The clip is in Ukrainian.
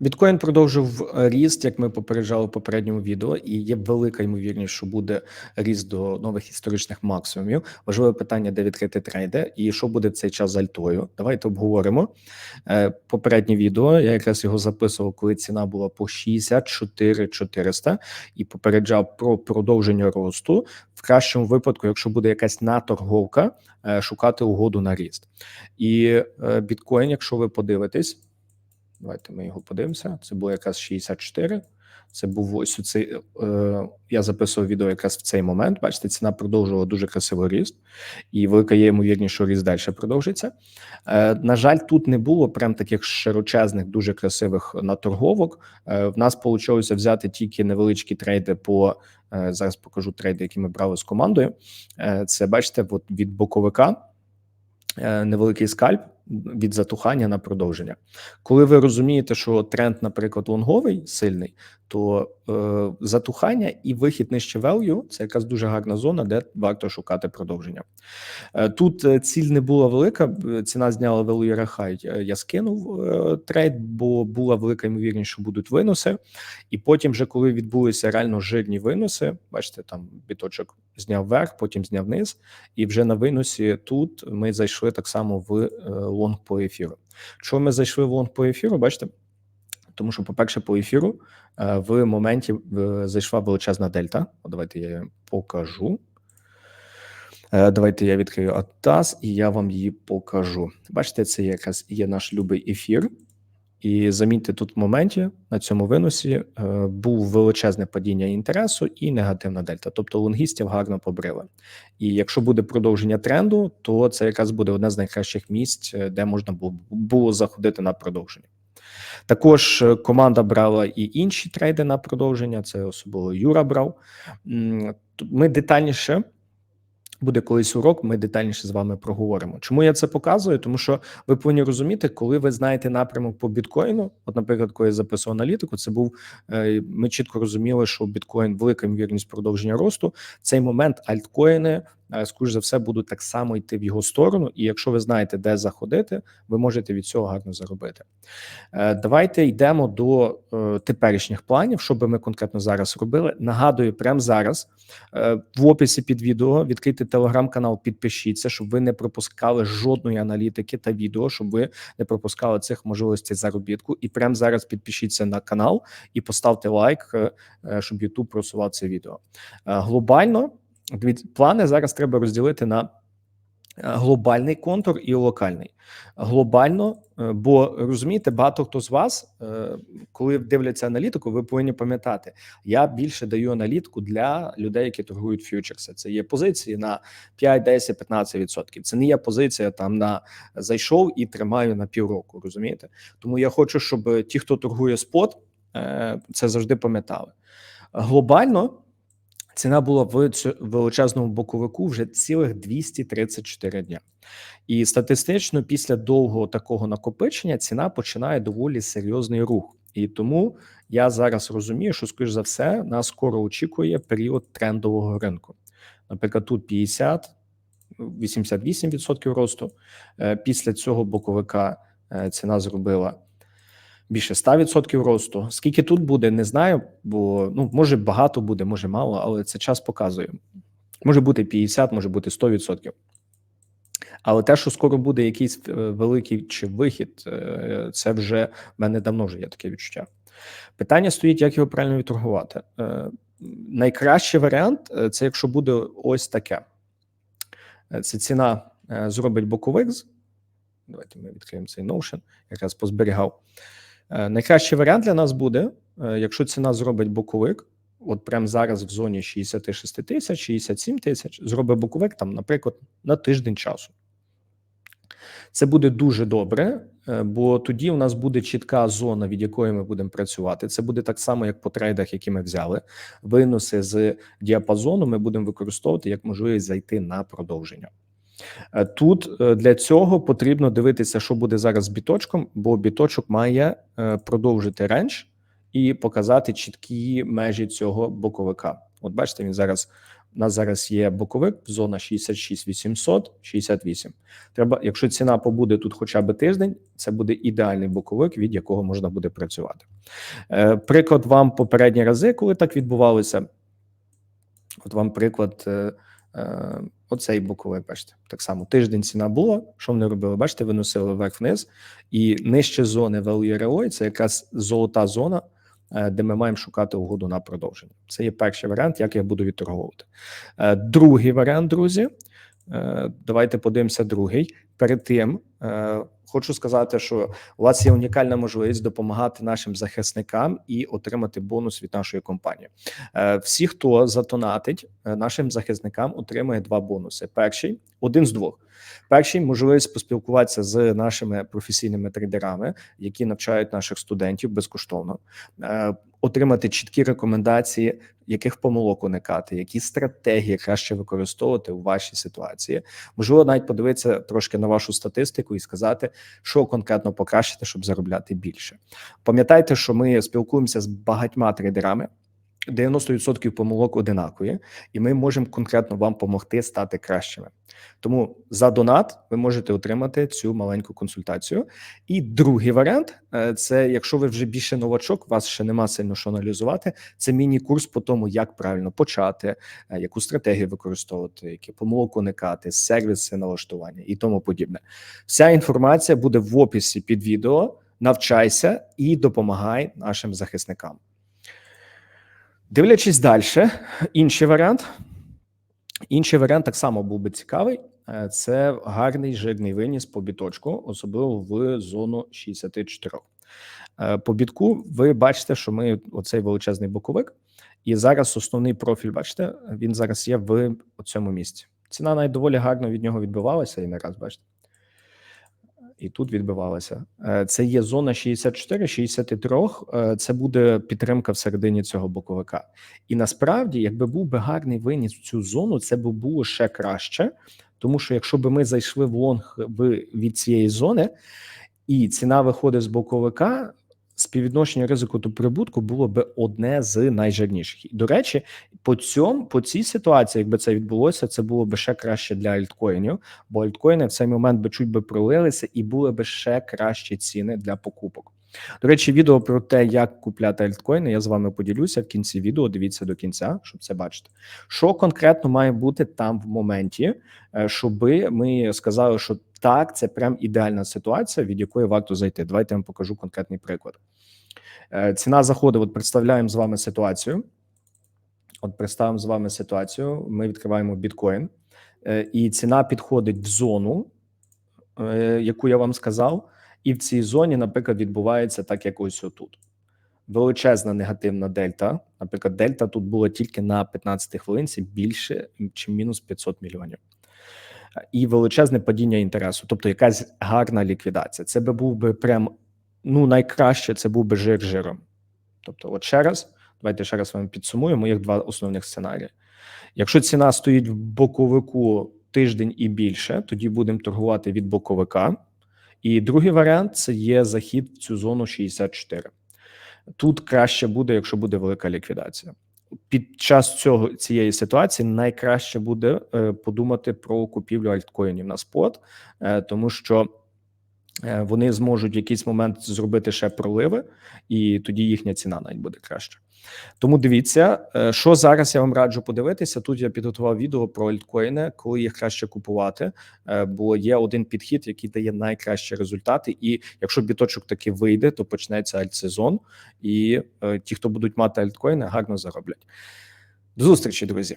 Біткоін продовжив е, ріст, як ми попереджали в попередньому відео, і є велика ймовірність, що буде ріст до нових історичних максимумів. Важливе питання, де відкрити трейди, і що буде цей час з альтою. Давайте обговоримо Е, попереднє відео. Я якраз його записував, коли ціна була по 64 400 і попереджав про продовження росту. В кращому випадку, якщо буде якась наторговка, е, шукати угоду на ріст. І біткоін, якщо ви подивитесь. Давайте ми його подивимося. Це було якраз 64. Це був ось цей. Е, я записував відео якраз в цей момент. Бачите, ціна продовжувала дуже красивий ріст, і велика є ймовірність, що ріст далі продовжиться. Е, на жаль, тут не було прям таких широчезних, дуже красивих наторговок. Е, в нас вийшло взяти тільки невеличкі трейди по е, зараз. Покажу трейди, які ми брали з командою. Е, це бачите, от від боковика. Е, невеликий скальп від затухання на продовження. Коли ви розумієте, що тренд, наприклад, лонговий сильний, то е, затухання і вихід нижче value – це якась дуже гарна зона, де варто шукати продовження. Е, тут е, ціль не була велика. Ціна зняла value high, Я скинув е, трейд, бо була велика ймовірність, що будуть виноси. І потім, вже коли відбулися реально жирні виноси, бачите, там біточок зняв вверх, потім зняв вниз, і вже на виносі тут ми зайшли так само в е, лонг по ефіру. Чого ми зайшли в лонг по ефіру? Бачите? Тому що, по-перше, по ефіру е, в моменті е, зайшла величезна дельта. Давайте я покажу. Давайте я відкрию Атас і я вам її покажу. Бачите, це якраз є наш любий ефір. І замітьте, тут в моменті на цьому виносі е, був величезне падіння інтересу і негативна дельта. Тобто лонгістів гарно побрили. І якщо буде продовження тренду, то це якраз буде одне з найкращих місць, е, де можна було, заходити на продовження. Також е, команда брала і інші трейди на продовження. Це особливо Юра брав. Ми детальніше буде колись урок, ми детальніше з вами проговоримо. Чому я це показую? Тому що ви повинні розуміти, коли ви знаєте напрямок по біткоїну. От, наприклад, коли я записував аналітику, це був е, ми чітко розуміли, що біткоін велика ймовірність продовження росту. Цей момент альткоїни скоріш за все будуть так само йти в його сторону. І якщо ви знаєте, де заходити, ви можете від цього гарно заробити. Е, давайте йдемо до е, теперішніх планів, що би ми конкретно зараз робили. Нагадую, прямо зараз в описі під відео відкрити телеграм-канал, підпишіться, щоб ви не пропускали жодної аналітики та відео, щоб ви не пропускали цих можливостей заробітку. І прямо зараз підпишіться на канал і поставте лайк, щоб YouTube просував це відео глобально. Дивіться, плани зараз треба розділити на е, глобальний контур і локальний. Глобально, е, бо розумієте, багато хто з вас, е, коли дивляться аналітику, ви повинні пам'ятати, я більше даю аналітику для людей, які торгують фьючерси. Це є позиції на 5, 10, 15 відсотків. Це не є позиція там на зайшов і тримаю на півроку. Розумієте? Тому я хочу, щоб ті, хто торгує спот, це завжди пам'ятали. Глобально. Ціна була в величезному боковику вже цілих 234 дня, і статистично, після довгого такого накопичення ціна починає доволі серйозний рух. І тому я зараз розумію, що скоріш за все нас скоро очікує період трендового ринку. Наприклад, тут 50, 88% росту. Е, після цього боковика е, ціна зробила більше 100% росту. Скільки тут буде, не знаю, бо ну може багато буде, може мало, але це час показує. Може бути 50, може бути 100%. Але те, що скоро буде якийсь е, великий чи вихід, е, це вже в мене давно вже є таке відчуття. Питання стоїть, як його правильно відторгувати. Е, найкращий варіант це якщо буде ось таке: це ціна зробить боковик. Давайте ми відкриємо цей Notion, якраз позберігав. Е, найкращий варіант для нас буде, е, якщо ціна зробить боковик, от прямо зараз в зоні 66 тисяч, 67 тисяч, зробить боковик там, наприклад, на тиждень часу. Це буде дуже добре, е, бо тоді у нас буде чітка зона, від якої ми будемо працювати. Це буде так само, як по трейдах, які ми взяли. Виноси з діапазону ми будемо використовувати як можливість зайти на продовження. Е, тут е, для цього потрібно дивитися, що буде зараз з біточком, бо біточок має е, продовжити ренч і показати чіткі межі цього боковика. От бачите, він зараз У нас зараз є боковик, зона 66 800, 68. Треба, якщо ціна побуде тут хоча б тиждень, це буде ідеальний боковик, від якого можна буде працювати. Приклад вам попередні рази, коли так відбувалося. От вам приклад. Е, Оцей боковий, бачите, так само тиждень ціна була. Що вони робили? Бачите, виносили вверх-вниз, і нижче зони VLROI – це якраз золота зона, е, де ми маємо шукати угоду на продовження. Це є перший варіант, як я буду відторговувати. Е, Другий варіант, друзі. Давайте подивимося другий. Перед тим хочу сказати, що у вас є унікальна можливість допомагати нашим захисникам і отримати бонус від нашої компанії. Е, Всі, хто затонатить е, нашим захисникам, отримує два бонуси. Перший один з двох. Перший можливість поспілкуватися з нашими професійними трейдерами, які навчають наших студентів безкоштовно, Е, отримати чіткі рекомендації, яких помилок уникати, які стратегії краще використовувати у вашій ситуації. Можливо, навіть подивитися трошки на вашу статистику і сказати, що конкретно покращити, щоб заробляти більше. Пам'ятайте, що ми спілкуємося з багатьма трейдерами. 90% помилок одинакові, і ми можемо конкретно вам допомогти стати кращими. Тому за донат ви можете отримати цю маленьку консультацію. І другий варіант е, це якщо ви вже більше новачок, вас ще нема сильно що аналізувати. Це міні-курс по тому, як правильно почати, е, яку стратегію використовувати, які помилок уникати, сервіси налаштування і тому подібне. Вся інформація буде в описі під відео. Навчайся і допомагай нашим захисникам. Дивлячись далі, інший варіант. Інший варіант так само був би цікавий. Е, Це гарний жирний виніс по біточку, особливо в зону 64. Е, По бітку ви бачите, що ми оцей величезний боковик, і зараз основний профіль, бачите, він зараз є в цьому місці. Ціна навіть доволі гарно від нього відбивалася, і не раз бачите. І тут відбивалася. Е, Це є зона 64-63. е, Це буде підтримка всередині цього боковика. І насправді, якби був би гарний виніс в цю зону, це б було ще краще. Тому що якщо б ми зайшли в лонг від цієї зони, і ціна виходить з боковика, співвідношення ризику до прибутку було б одне з найжирніших. До речі, по цьому по цій ситуації, якби це відбулося, це було б ще краще для альткоїнів, бо альткоїни в цей момент би чуть би пролилися і були б ще кращі ціни для покупок. До речі, відео про те, як купляти альткоїни, я з вами поділюся в кінці відео. Дивіться до кінця, щоб це бачити. Що конкретно має бути там в моменті, е, щоби ми сказали, що так, це прям ідеальна ситуація, від якої варто зайти. Давайте я вам покажу конкретний приклад. Е, Ціна заходу. От представляємо з вами ситуацію. От представимо з вами ситуацію. Ми відкриваємо біткоін, е, і ціна підходить в зону, е, яку я вам сказав, і в цій зоні, наприклад, відбувається так, як ось отут. Величезна негативна дельта. Наприклад, дельта тут була тільки на 15 хвилинці більше, ніж мінус 500 мільйонів. І величезне падіння інтересу, тобто якась гарна ліквідація. Це би був би прям ну найкраще, це був би жир жиром. Тобто, от ще раз, давайте ще раз вам підсумуємо моїх два основних сценарії. Якщо ціна стоїть в боковику тиждень і більше, тоді будемо торгувати від боковика. І другий варіант це є захід в цю зону 64. Тут краще буде, якщо буде велика ліквідація. Під час цього цієї ситуації найкраще буде е, подумати про купівлю альткоїнів на спот, е, тому що е, вони зможуть в якийсь момент зробити ще проливи, і тоді їхня ціна навіть буде краще. Тому дивіться, е, що зараз я вам раджу подивитися. Тут я підготував відео про альткоїни, коли їх краще купувати, е, бо є один підхід, який дає найкращі результати. І якщо біточок таки вийде, то почнеться альтсезон, і е, ті, хто будуть мати альткоїни, гарно зароблять. До зустрічі, друзі.